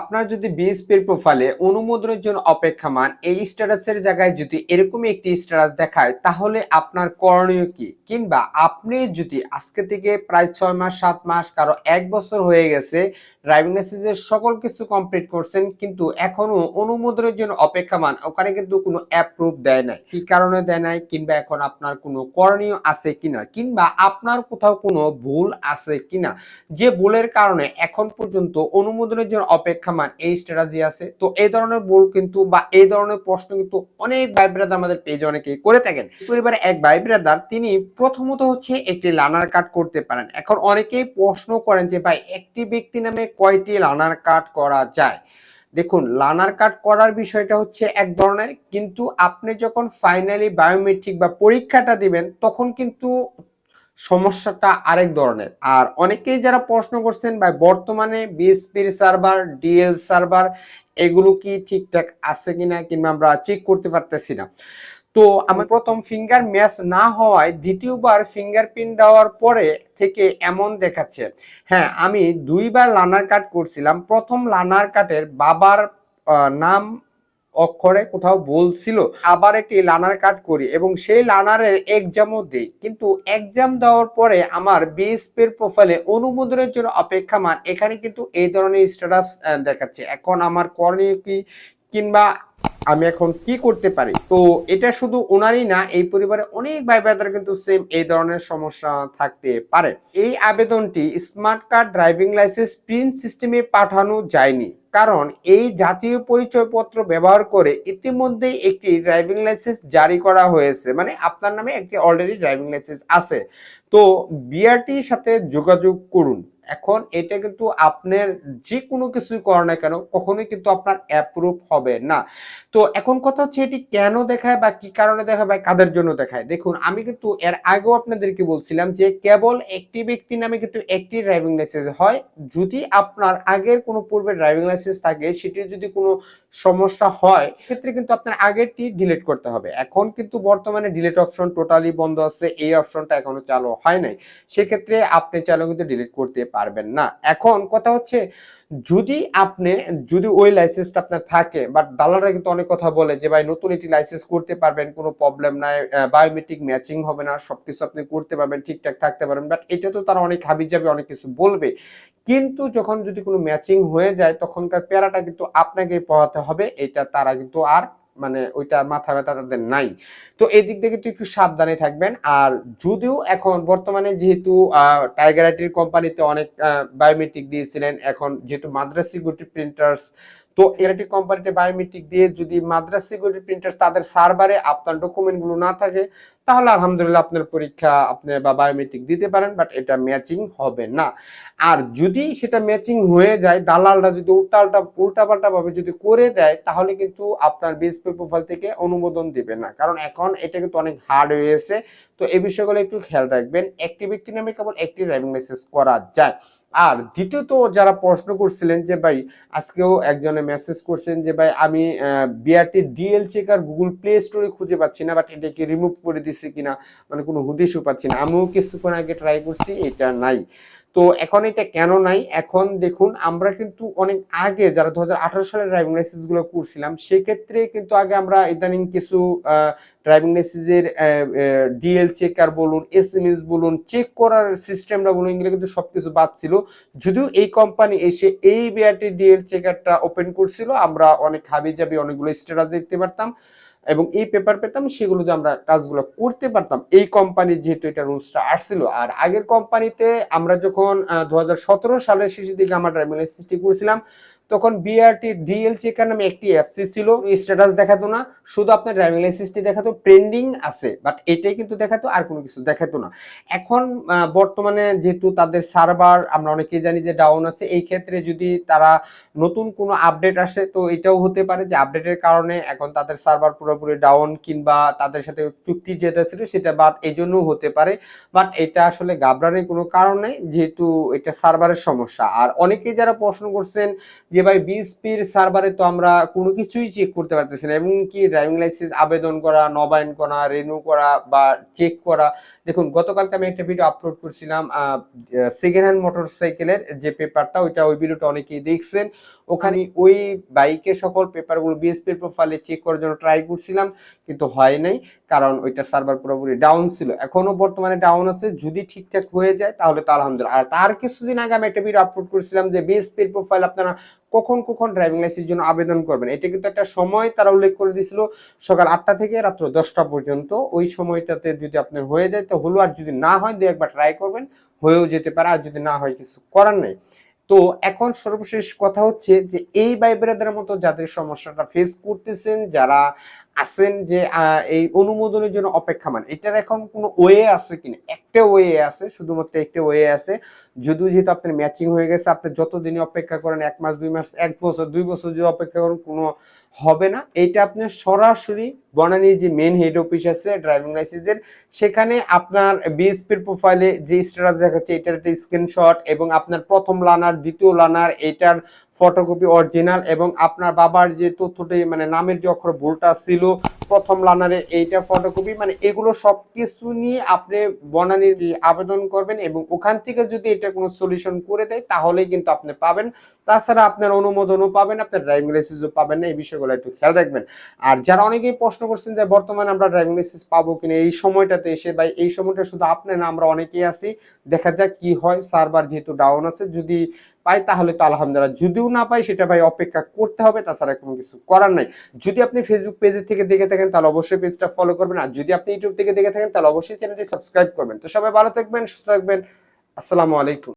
আপনার যদি বিএসপির প্রোফাইলে অনুমোদনের জন্য অপেক্ষামান, এই স্ট্যাটাসের জায়গায় যদি এরকমই একটি স্ট্যাটাস দেখায়, তাহলে আপনার করণীয় কি? কিংবা আপনি যদি আজকে থেকে প্রায় ছয় মাস, সাত মাস, কারও এক বছর হয়ে গেছে ড্রাইভিং লাইসেন্সের সকল কিছু কমপ্লিট করছেন, কিন্তু এখনও অনুমোদনের জন্য অপেক্ষামান। ওখানে কিন্তু কোনো অ্যাপ্রুভ দেয় নাই। কি কারণে দেয় নাই? কিংবা এখন আপনার কোনো করণীয় আছে কিনা? কিংবা আপনার কোথাও কোনো ভুল আছে কিনা? যে ভুলের কারণে এখন পর্যন্ত অনুমোদনের জন্য অপেক্ষামান এই স্ট্র্যাটাজি আছে। তো এই ধরনের ভুল কিন্তু বা এই ধরনের প্রশ্ন কিন্তু অনেক ভাই ব্রাদার আমাদের পেজে অনেকেই করে থাকেন। পরিবারে এক ভাই ব্রাদার তিনি প্রথমত হচ্ছে একটি লানার কার্ড করতে পারেন। এখন অনেকেই প্রশ্ন করেন যে, ভাই, একটি ব্যক্তি নামে কয়টি লানার কাট করা যায়? দেখুন, লানার কাট করার বিষয়টা হচ্ছে এক ধরনের, কিন্তু আপনি যখন ফাইনালি বায়োমেট্রিক বা পরীক্ষাটা দিবেন, তখন কিন্তু সমস্যাটা আরেক ধরনের। আর অনেকেই যারা প্রশ্ন করছেন, ভাই, বর্তমানে বিএসপির সার্ভার ডিএল সার্ভার এগুলো কি ঠিকঠাক আছে কিনা কিংবা আমরা চেক করতে পারতেছি না? তো আমার প্রথম ফিঙ্গার ম্যাচ না হওয়ায় দ্বিতীয়বার ফিঙ্গারপ্রিন্ট দেওয়ার পরে থেকে এমন দেখাচ্ছে। হ্যাঁ আমি দুইবার লানার কাট করছিলাম। প্রথম লানার কাটের বাবার নাম অক্ষরে কোথাও ভুল ছিল আবার একটি লানার কাট করি এবং সেই লানারের এক্সামও দিই। কিন্তু এক্সাম দেওয়ার পরে আমার বিএসপির প্রোফাইলে অনুমোদনের জন্য অপেক্ষামান। এখানে কিন্তু এই ধরনের স্ট্যাটাস দেখাচ্ছে। এখন আমার করণীয় কি কিংবা আমি এখন কি করতে পারি? তো এটা শুধু ওনারই না, এই পরিবারে অনেক ভাই ব্রাদার কিন্তু সেম এই ধরনের সমস্যা থাকতে পারে। এই আবেদনটি smart card driving licence print সিস্টেমে পাঠানো যায়নি। কারণ এই জাতীয় পরিচয়পত্র ব্যবহার করে ইতিমধ্যে একটি ড্রাইভিং লাইসেন্স জারি করা হয়েছে। মানে আপনার নামে একটি অলরেডি ড্রাইভিং লাইসেন্স আছে। তো বিআরটির সাথে যোগাযোগ করুন। এখন এটা কিন্তু আপনার যে কোনো কিছুই করেন না কেন, কখনোই কিন্তু আপনার অ্যাপ্রুভ হবে না। তো এখন কথা হচ্ছে এটি কেন দেখায় বা কি কারণে দেখায় বা কাদের জন্য দেখায়? দেখুন, আমি কিন্তু এর আগেও আপনাদেরকে বলছিলাম যে কেবল একটি ব্যক্তি নামে কিন্তু একটি ড্রাইভিং লাইসেন্স হয়। যদি আপনার আগের কোনো পূর্বে ড্রাইভিং লাইসেন্স থাকে, সেটি যদি কোনো সমস্যা হয় ক্ষেত্রে কিন্তু আপনার আগেরটি ডিলিট করতে হবে। এখন কিন্তু বর্তমানে ডিলিট অপশন টোটালি বন্ধ আছে, এই অপশনটা এখনও চালু হয় নাই। সেক্ষেত্রে আপনি চালু কিন্তু ডিলিট করতে পারবেন না। এখন কথা হচ্ছে, যদি আপনি, যদি ওই লাইসেন্সটা আপনার থাকে বাট দালালরা কিন্তু অনেক কথা বলে যে, ভাই, নতুন একটি লাইসেন্স করতে পারবেন, কোনো প্রবলেম নাই বায়োমেট্রিক ম্যাচিং হবে না সব কিছু আপনি করতে পারবেন, ঠিকঠাক থাকতে পারবেন। বাট এটা তো তারা অনেক হাবি যাবে অনেক কিছু বলবে। কিন্তু যখন যদি কোনো ম্যাচিং হয়ে যায়, তখনকার প্যারাটা কিন্তু আপনাকেই পড়াতে হবে, এটা তারা কিন্তু আর মানে ওইটা মাথা ব্যথা তাদের নাই। তো এদিক দিক থেকে তো একটু সাবধানে থাকবেন। আর যদিও এখন বর্তমানে যেহেতু টাইগার আইটির কোম্পানিতে অনেক বায়োমেট্রিক দিয়েছিলেন, এখন যেহেতু মাদ্রাস সিকিউরিটি প্রিন্টার্স তো এআইটি কোম্পানিতে বায়োমেট্রিক দিয়ে যদি মাদ্রাস সিকিউরিটি প্রিন্টার্স তাদের সার্ভারে আপনার ডকুমেন্টগুলো না থাকে, তাহলে আলহামদুলিল্লাহ আপনার পরীক্ষা আপনি বা বায়োমেট্রিক দিতে পারেন বাট এটা ম্যাচিং হবে না। আর যদি সেটা ম্যাচিং হয়ে যায়, দালালরা যদি উল্টা উল্টা উল্টা ভাবে যদি করে দেয়, তাহলে কিন্তু আপনার বিএসপি প্রোফাইল থেকে অনুমোদন দিবে না। কারণ এখন এটা কিন্তু অনেক হার্ড হয়ে গেছে। তো এই বিষয়গুলো একটু খেয়াল রাখবেন। একটি ব্যক্তি নামে কেবল একটি ড্রাইভিং লাইসেন্স করা যায়। আর দ্বিতীয়ত যারা প্রশ্ন করছিলেন যে ভাই, আজকেও একজনে মেসেজ করছেন যে ভাই, আমি BRT DL checker Google play স্টোরে খুঁজে পাচ্ছি না বাট এটাকে রিমুভ করে দিছি কিনা মানে কোনো হুদিসও পাচ্ছি না। আমিও কিছুক্ষণ আগে ট্রাই করছি, এটা নাই। তো এখন এটা কেন নাই? এখন দেখুন, আমরা কিন্তু অনেক আগে যারা দু সালের ড্রাইভিং লাইসেন্সগুলো করছিলাম, সেক্ষেত্রে কিন্তু আগে আমরা ইদানিং কিছু ড্রাইভিং লাইসেন্সের ডিএল চেকার বলুন এস এম এস বলুন চেক করার সিস্টেমটা বলুন, এগুলো কিন্তু সবকিছু বাদ ছিল। যদিও এই কোম্পানি এসে এই বিআরটি ডিএল চেকারটা ওপেন করছিল, আমরা অনেক হাবি যাবি অনেকগুলো স্টেটাস দেখতে পারতাম। এবং এই পেপার পেতাম সেগুলোতে আমরা কাজগুলো করতে পারতাম, এই কোম্পানি যেহেতু এটা রুলসটা আসছিল, আর আগের কোম্পানিতে আমরা যখন দু হাজার সতেরো সালের শেষের দিকে আমরা ড্রাইভিং লাইসেন্সটি করেছিলাম তখন বিআরটি ডিএল চেকার নামে একটি এফসি ছিল। স্ট্যাটাস দেখাতো না, শুধু আপনার ড্রাইভিং লাইসেন্সটি দেখাতো পেন্ডিং আছে বাট এটাই কিন্তু দেখাতো, আর কোনো কিছু দেখাতো না। এখন বর্তমানে যেহেতু তাদের সার্ভার আমরা অনেকেই জানি যে ডাউন আছে, এই ক্ষেত্রে যদি তারা নতুন কোনো আপডেট আসে, তো এটাও হতে পারে যে আপডেটের কারণে এখন তাদের সার্ভার পুরোপুরি ডাউন কিংবা তাদের সাথে চুক্তি যেটা ছিল সেটা বাদ এই জন্যও হতে পারে। বাট এটা আসলে ঘাবড়ানোর কোনো কারণ নেই, যেহেতু এটা সার্ভারের সমস্যা। আর অনেকেই যারা প্রশ্ন করছেন যে ভাই, বিএসপির সার্ভারে তো আমরা কোনো কিছুই চেক করতে পারতেছি না এবং কি ড্রাইভিং লাইসেন্স আবেদন করা, নবায়ন করা রিনিউ করা বা চেক করা। দেখুন, গতকালকে আমি একটা ভিডিও আপলোড করছিলাম সেকেন্ড হ্যান্ড মোটর সাইকেলের যে পেপারটা ওইটা ওই ভিডিওটা অনেকেই দেখছেন। ওখানে ওই বাইকের সকল পেপারগুলো বিএসপির প্রোফাইলে চেক করার জন্য ট্রাই করছিলাম, কিন্তু হয় নাই, কারণ ওইটা সার্ভার পুরোপুরি ডাউন ছিল। এখনও বর্তমানে ডাউন আছে, যদি ঠিকঠাক হয়ে যায়, তাহলে তো আলহামদুলিল্লাহ। আর তার কিছুদিন আগে আমি একটা ভিডিও আপলোড করেছিলাম যে বিএসপির প্রোফাইল আপনারা কখন কখন ড্রাইভিং লাইসেন্সের জন্য আবেদন করবেন? এটা কিন্তু একটা সময় তারা উল্লেখ করে দিয়েছিল, সকাল আটটা থেকে রাত্র দশটা পর্যন্ত। ওই সময়টাতে যদি আপনার হয়ে যায়, তো হলো আর যদি না হয়, দু একবার ট্রাই করবেন, হয়েও যেতে পারে। আর যদি না হয়, কিছু করার নেই। তো এখন সর্বশেষ কথা হচ্ছে যে, এই বাইবেরাদের মতো যাদের সমস্যাটা ফেস করতেছেন, যারা আছেন যে এই অনুমোদনের জন্য অপেক্ষা অপেক্ষামান। এটার এখন কোনো ওয়ে আছে কিনা? একটা ওয়ে আছে, শুধুমাত্র একটা ওয়ে আছে। যদিও যেহেতু আপনার ম্যাচিং হয়ে গেছে, আপনি যতদিনই অপেক্ষা করেন, এক মাস, দুই মাস, এক বছর, দুই বছর যদি অপেক্ষা করেন, কোনো হবে না। এটা আপনার সরাসরি বনানীর যে মেন হেড অফিস আছে ড্রাইভিং লাইসেন্সের সেখানে আপনার বিএসপির প্রোফাইলে যে স্ট্যাটাস দেখাচ্ছে, এটার একটা স্ক্রিনশট এবং আপনার প্রথম লানার, দ্বিতীয় লানার, এটার ফটোকপি অরিজিনাল এবং আপনার বাবার যে তথ্যটি মানে নামের যে অক্ষর ভুলটা ছিল প্রথম লানারে এইটা ফটোকপি মানে এগুলো সবকিছু নিয়ে আপনি বনানীর আবেদন করবেন এবং ওখান থেকে যদি এটা কোনো সলিউশন করে দেয়, তাহলেই কিন্তু আপনি পাবেন। তাছাড়া আপনার অনুমোদনও পাবেন, আপনার ড্রাইভিং লাইসেন্সও পাবেন না, এই বিষয়গুলো একটু খেয়াল রাখবেন। আর যারা অনেকেই প্রশ্ন করছেন যে বর্তমানে আমরা ড্রাইভিং লাইসেন্স পাবো কিনা, এই সময়টাতে এসে বা এই সময়টা শুধু আপনি না, আমরা অনেকেই আছি। দেখা যাক কি হয় সার্ভার যেহেতু ডাউন আছে, যদি পাই তাহলে তো আলহামদুলিল্লাহ। যদিও না পাই সেটা ভাই অপেক্ষা করতে হবে, তাছাড়া কোনো কিছু করার নাই। যদি আপনি ফেসবুক পেজের থেকে দেখে থাকেন, তাহলে অবশ্যই পেজটা ফলো করবেন। আর যদি আপনি ইউটিউব থেকে দেখে থাকেন, তাহলে অবশ্যই চ্যানেলটি সাবস্ক্রাইব করবেন। তো সবাই ভালো থাকবেন, সুস্থ থাকবেন। আসসালামু আলাইকুম।